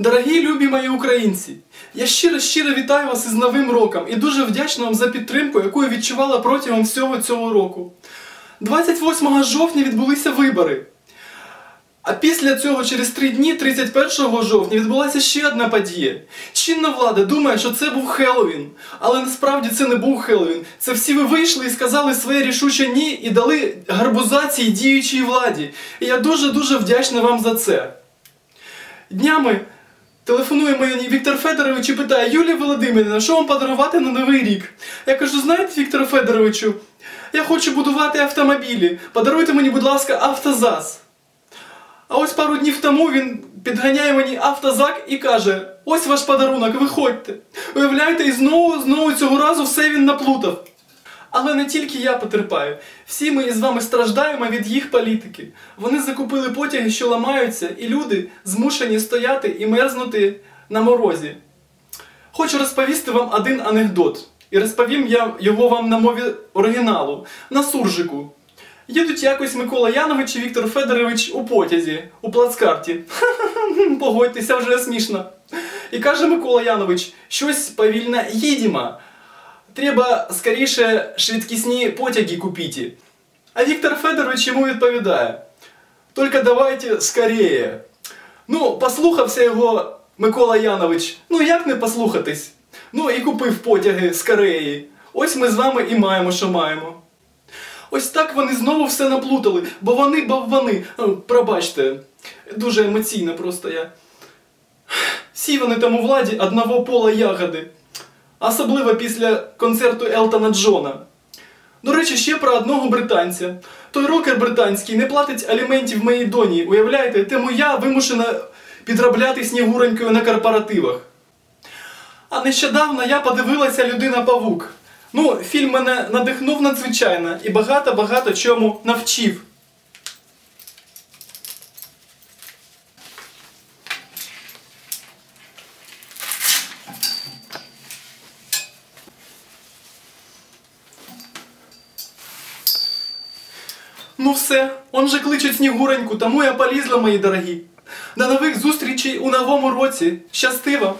Дорогі любі мої українці, я щиро-щиро вітаю вас із Новим роком і дуже вдячна вам за підтримку, яку я відчувала протягом всього цього року. 28 жовтня відбулися вибори. А після цього, через три дні, 31 жовтня, відбулася ще одна подія. Чинна влада думає, що це був Хеллоуін. Але насправді це не був Хеллоуін. Це всі ви вийшли і сказали своє рішуче ні і дали гарбузації діючій владі. І я дуже-дуже вдячна вам за це. Днями телефонує мені Віктор Федорович і питає, Юлія Володимирівна, що вам подарувати на Новий рік? Я кажу, знаєте, Віктор Федоровичу, я хочу будувати автомобілі. Подаруйте мені, будь ласка, автозас. А ось пару днів тому він підганяє мені автозак і каже: ось ваш подарунок, виходьте. Уявляєте, і знову, знову цього разу все він наплутав. Але не тільки я потерпаю. Всі ми із вами страждаємо від їх політики. Вони закупили потяги, що ламаються, і люди змушені стояти і мерзнути на морозі. Хочу розповісти вам один анекдот. І розповім я його вам на мові оригіналу, на суржику. Їдуть якось Микола Янович і Віктор Федорович у потязі, у плацкарті. Погодьтеся, вже смішно. І каже Микола Янович, щось повільно їдімо. Треба скоріше швидкісні потяги купити. А Віктор Федорович йому відповідає: Тільки давайте скоріше. Ну, послухався його Микола Янович. Ну як не послухатись? Ну і купив потяги з Кореї. Ось ми з вами і маємо, що маємо. Ось так вони знову все наплутали, бо вони баввани. О, Пробачте, дуже емоційно просто я. Всі вони там у владі одного пола ягоди. Особливо після концерту Елтона Джона. До речі, ще про одного британця. Той рокер британський не платить аліментів моїй доні, уявляєте, тому я вимушена підробляти снігуренькою на корпоративах. А нещодавно я подивилася Людина Павук. Ну, фільм мене надихнув надзвичайно і багато-багато чому навчив. Ну все, он же кличуть Снігуреньку, тому я полізла, мої дорогі. До нових зустрічей у новому році. Щастиво!